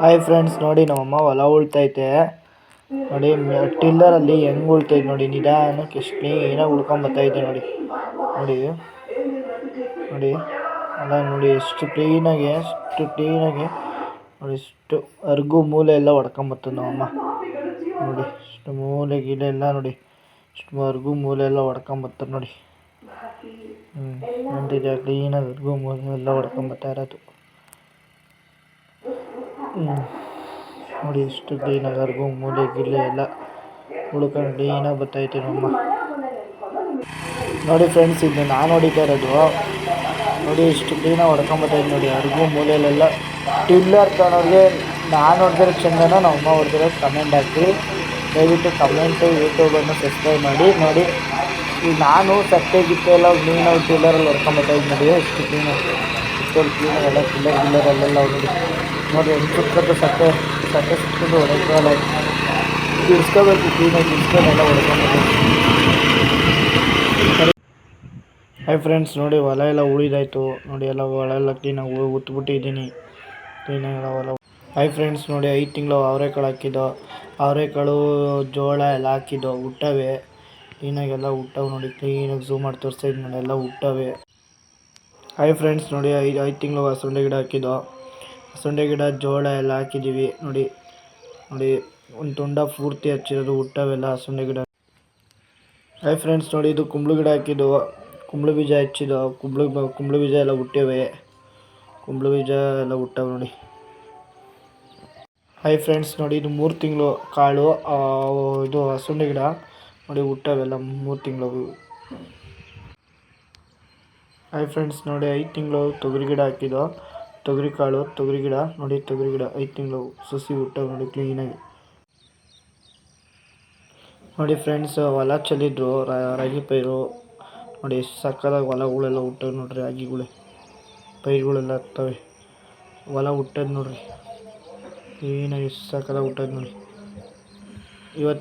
Hi friends ನೋಡಿ ನಮ್ಮಮ್ಮ ಹೊಲ ಉಳ್ತೈತೆ. ನೋಡಿ ಟಿಲ್ಲರಲ್ಲಿ ಹೆಂಗೆ ಉಳ್ತೈತೆ ನೋಡಿ, ನಿಧಾನಕ್ಕೆ ಎಷ್ಟು ಕ್ಲೀನಾಗಿ ಉಳ್ಕೊಂಡ್ ನೋಡಿ. ನೋಡಿ ನೋಡಿ ಅಲ್ಲ ನೋಡಿ, ಎಷ್ಟು ಕ್ಲೀನಾಗಿ ಎಷ್ಟು ಕ್ಲೀನಾಗಿ ನೋಡಿ, ಎಷ್ಟು ಅರ್ಗು ಮೂಲೆ ಎಲ್ಲ ಹೊಡ್ಕೊಂಬರ್ತದೆ ನಮ್ಮಮ್ಮ. ನೋಡಿ ಇಷ್ಟು ಮೂಲೆ ಗಿಡ ಎಲ್ಲ ನೋಡಿ ಇಷ್ಟು ಅರ್ಗು ಮೂಲೆ ಎಲ್ಲ ಹೊಡ್ಕೊಂಬರ್ತದೆ ನೋಡಿ. ಹ್ಞೂ ಕ್ಲೀನಾಗಿ ಅರ್ಗು ಮೂಲೆ ಎಲ್ಲ ಹೊಡ್ಕೊಂಬರ್ತಾ ಇರೋದು. ನೋಡಿ ಎಷ್ಟು ಕ್ಲೀನಾಗಿ ಮೂಲೆ ಗಿಲೆ ಎಲ್ಲ ಉಳ್ಕೊಂಡು ಕ್ಲೀನಾಗಿ ಬರ್ತೈತೆ ನಮ್ಮ. ನೋಡಿ ಫ್ರೆಂಡ್ಸ್ ಇದು ನಾನು ಹೊಡಿತಾ ಇರೋದು. ನೋಡಿ ಇಷ್ಟು ಕ್ಲೀನಾಗಿ ಹೊಡ್ಕೊಂಬತ್ತೈತೆ ನೋಡಿ ಅರ್ಗು ಮೂಲೆಯಲ್ಲೆಲ್ಲ ಟಿಲ್ಲರ್ ತಗೊಳೋರಿಗೆ ನಾನು ಹೊಡೆದಿರೋ ಚಂದನ ಅಮ್ಮ ಹೊಡೆದಿರೋ ಕಮೆಂಟ್ ಹಾಕಿ. ದಯವಿಟ್ಟು ಕಮೆಂಟು ಯೂಟ್ಯೂಬನ್ನು ಸಬ್ಸ್ಕ್ರೈಬ್ ಮಾಡಿ. ನೋಡಿ ಈಗ ನಾನು ಸತ್ತೆ ಗಿತ್ತೆ ಎಲ್ಲ ಕ್ಲೀನಾಗಿ ಟಿಲ್ಲರಲ್ಲಿ ಹೊಡ್ಕೊಂಬತ್ತೈತೆ ನೋಡಿ. ಎಷ್ಟು ಕ್ಲೀನಾಗಿ ಇಷ್ಟೊಂದು ಕ್ಲೀನಾಗಿ ಟಿಲ್ಲರ್ ಗಿಲ್ಲರಲ್ಲೆಲ್ಲ ನೋಡಿ ನೋಡಿ ಸುತ್ತದ್ದು ಸುತ್ತದ ಸಟ್ಟೆ ಸಟ್ಟೆ ಸುತ್ತಕೊಂಡು ಹೊಡೆಯೋಲ್ಲ ಬಿಡಿಸ್ಕೋಬೇಕು ಕ್ಲೀನಾಗಿ ಬಿಡಿಸ್ಕೊಂಡೆಲ್ಲ ಹೊಡ್ಕೊಂಡು ಹಾಯ್ ಫ್ರೆಂಡ್ಸ್ ನೋಡಿ ಹೊಲ ಎಲ್ಲ ಉಳಿದಾಯಿತು. ನೋಡಿ ಎಲ್ಲ ಹೊಲ ಎಲ್ಲ ಕ್ಲೀನಾಗಿ ಉತ್ಬಿಟ್ಟಿದ್ದೀನಿ. ಕ್ಲೀನಾಗಿ ಹೊಲ ಹಾಯ್ ಫ್ರೆಂಡ್ಸ್ ನೋಡಿ ಐದು ತಿಂಗಳು ಅವರೆಕಾಳು ಹಾಕಿದ್ದು. ಅವರೆಕಾಳು ಜೋಳ ಎಲ್ಲ ಹಾಕಿದ್ದು, ಹುಟ್ಟವೆ. ಕ್ಲೀನಾಗೆಲ್ಲ ಹುಟ್ಟವು ನೋಡಿ ಕ್ಲೀನಾಗಿ ಝೂಮ್ ಮಾಡಿ ತೋರಿಸ್ತಾ ನೋಡಿ, ಎಲ್ಲ ಹುಟ್ಟವೆ. ಹಾಯ್ ಫ್ರೆಂಡ್ಸ್ ನೋಡಿ ಐದು ಐದು ತಿಂಗಳು ಹಸುಂಡೆ ಗಿಡ ಹಾಕಿದ್ದು. ಹಸುಂಡೆ ಗಿಡ, ಜೋಳ ಎಲ್ಲ ಹಾಕಿದ್ದೀವಿ. ನೋಡಿ ನೋಡಿ, ಒಂದು ತುಂಡ ಪೂರ್ತಿ ಹಚ್ಚಿರೋದು ಹುಟ್ಟವೆಲ್ಲ ಸೊಂಡೆ ಗಿಡ. ಹಾಯ್ ಫ್ರೆಂಡ್ಸ್ ನೋಡಿ, ಇದು ಕುಂಬಳು ಗಿಡ ಹಾಕಿದ್ದು. ಕುಂಬಳು ಬೀಜ ಹಚ್ಚಿದ್ದು. ಕುಂಬಳು ಕುಂಬಳು ಬೀಜ ಎಲ್ಲ ಹುಟ್ಟಿವೆ. ಕುಂಬಳು ಬೀಜ ಎಲ್ಲ ಹುಟ್ಟವೆ ನೋಡಿ. ಹಾಯ್ ಫ್ರೆಂಡ್ಸ್ ನೋಡಿ, ಇದು ಮೂರು ತಿಂಗಳು ಕಾಳು ಇದು ಹಸುಂಡೆ ಗಿಡ. ನೋಡಿ, ಹುಟ್ಟವೆಲ್ಲ ಮೂರು ತಿಂಗಳು. ಹಾಯ್ ಫ್ರೆಂಡ್ಸ್ ನೋಡಿ, ಐದು ತಿಂಗಳು ತೊಗರಿ ಗಿಡ ಹಾಕಿದ್ದು. ತೊಗರಿ ಕಾಳು, ತೊಗರಿ ಗಿಡ, ನೋಡಿ ತೊಗರಿ ಗಿಡ, ಐದು ತಿಂಗಳು ಸಸಿ ಹುಟ್ಟವು ನೋಡಿ ಕ್ಲೀನಾಗಿ ನೋಡಿ ಫ್ರೆಂಡ್ಸ್ ಹೊಲ ಚೆಲ್ಲಿದ್ರು ರಾಗಿ ಪೈರು, ನೋಡಿ ಸಕ್ಕದಾಗ ಹೊಲಗಳೆಲ್ಲ ಹುಟ್ಟೋದು ನೋಡ್ರಿ, ರಾಗಿಗಳು. ಪೈರುಗಳೆಲ್ಲ ಆಗ್ತವೆ ಹೊಲ ಹುಟ್ಟದ್ ನೋಡ್ರಿ. ಕ್ಲೀನಾಗಿ ಸಕ್ಕದಾಗ ಹುಟ್ಟದ್ ನೋಡಿ ಇವತ್ತು